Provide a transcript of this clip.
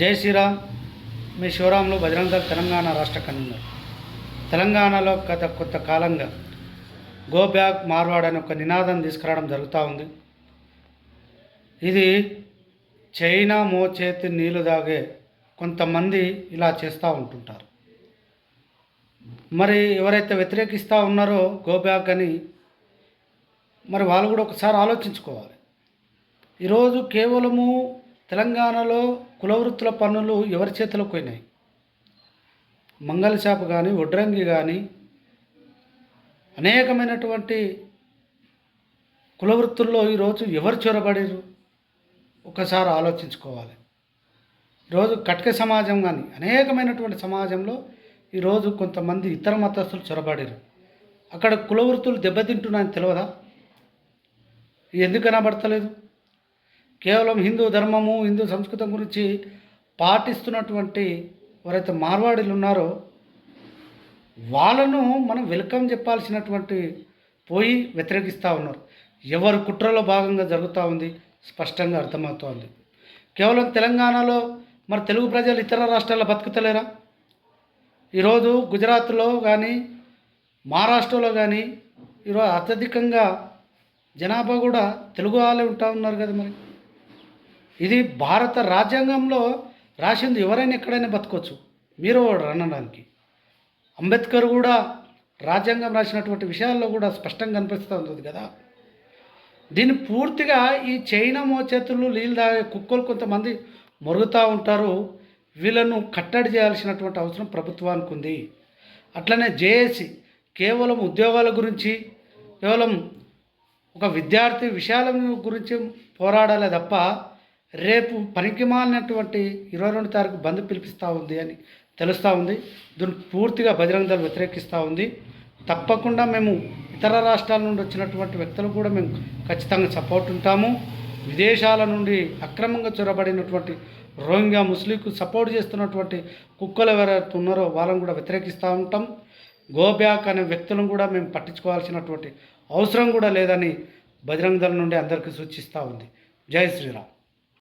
జై శ్రీరామ్. మీ శివరాములు బజరంగ తెలంగాణ రాష్ట్ర కన్వీనర్. తెలంగాణలో గత కొత్త కాలంగా గో బ్యాక్ మార్వాడ్ అనే ఒక నినాదం తీసుకురావడం జరుగుతూ ఉంది. ఇది చైనా మోచేతి నీళ్ళు తాగే కొంతమంది ఇలా చేస్తూ ఉంటుంటారు. మరి ఎవరైతే వ్యతిరేకిస్తూ ఉన్నారో గో బ్యాక్ అని మరి వాళ్ళు కూడా ఒకసారి ఆలోచించుకోవాలి. ఈరోజు కేవలము తెలంగాణలో కులవృత్తుల పన్నులు ఎవరి చేతిలోకి పోయినాయి? మంగళ షాప్ కానీ వడ్రంగి కానీ అనేకమైనటువంటి కులవృత్తుల్లో ఈరోజు ఎవరు చొరబడిరు? ఒకసారి ఆలోచించుకోవాలి. ఈరోజు కట్క సమాజం కానీ అనేకమైనటువంటి సమాజంలో ఈరోజు కొంతమంది ఇతర మతస్థులు చొరబడిరు. అక్కడ కులవృత్తులు దెబ్బతింటున్నాయని తెలియదా ఎందుకు కనబడతలేదు? కేవలం హిందూ ధర్మము హిందూ సంస్కృతం గురించి పాటిస్తున్నటువంటి ఎవరైతే మార్వాడీలు ఉన్నారో వాళ్ళను మనం వెల్కమ్ చెప్పాల్సినటువంటి పోయి వ్యతిరేకిస్తూ ఉన్నారు. ఎవరు కుట్రలో భాగంగా జరుగుతూ ఉంది స్పష్టంగా అర్థమవుతోంది కేవలం తెలంగాణలో మరి తెలుగు ప్రజలు ఇతర రాష్ట్రాల్లో బతుకుతలేరా? ఈరోజు గుజరాత్లో కానీ మహారాష్ట్రలో కానీ ఈరోజు అత్యధికంగా జనాభా కూడా తెలుగు వాళ్ళే ఉంటా ఉన్నారు కదా మరి? ఇది భారత రాజ్యాంగంలో రాసింది ఎవరైనా ఎక్కడైనా బతకొచ్చు. మీరు అనడానికి అంబేద్కర్ కూడా రాజ్యాంగం రాసినటువంటి విషయాల్లో కూడా స్పష్టంగా కనిపిస్తూ ఉంటుంది కదా. దీన్ని పూర్తిగా ఈ చైనా మోచేతులు నీళ్ళు తాగే కుక్కలు కొంతమంది మరుగుతూ ఉంటారు. వీళ్ళను కట్టడి చేయాల్సినటువంటి అవసరం ప్రభుత్వానికి ఉంది. అట్లనే జేఏసీ కేవలం ఉద్యోగాల గురించి కేవలం ఒక విద్యార్థి విషయాల గురించి పోరాడాలి తప్ప రేపు పనికి మాలినటువంటి ఇరవై రెండు తారీఖు బంద్ పిలిపిస్తూ ఉంది అని తెలుస్తూ ఉంది. దీన్ని పూర్తిగా బజరంగ దళం వ్యతిరేకిస్తూ ఉంది. తప్పకుండా మేము ఇతర రాష్ట్రాల నుండి వచ్చినటువంటి వ్యక్తులు కూడా మేము ఖచ్చితంగా సపోర్ట్ ఉంటాము. విదేశాల నుండి అక్రమంగా చొరబడినటువంటి రోహింగ్యా ముస్లింకు సపోర్ట్ చేస్తున్నటువంటి కుక్కలు ఎవరైతే ఉన్నారో వాళ్ళని కూడా వ్యతిరేకిస్తూ ఉంటాం. గోబ్యాక్ అనే వ్యక్తులను కూడా మేము పట్టించుకోవాల్సినటువంటి అవసరం కూడా లేదని బజరంగ దళం నుండి అందరికీ సూచిస్తూ ఉంది. జై శ్రీరామ్.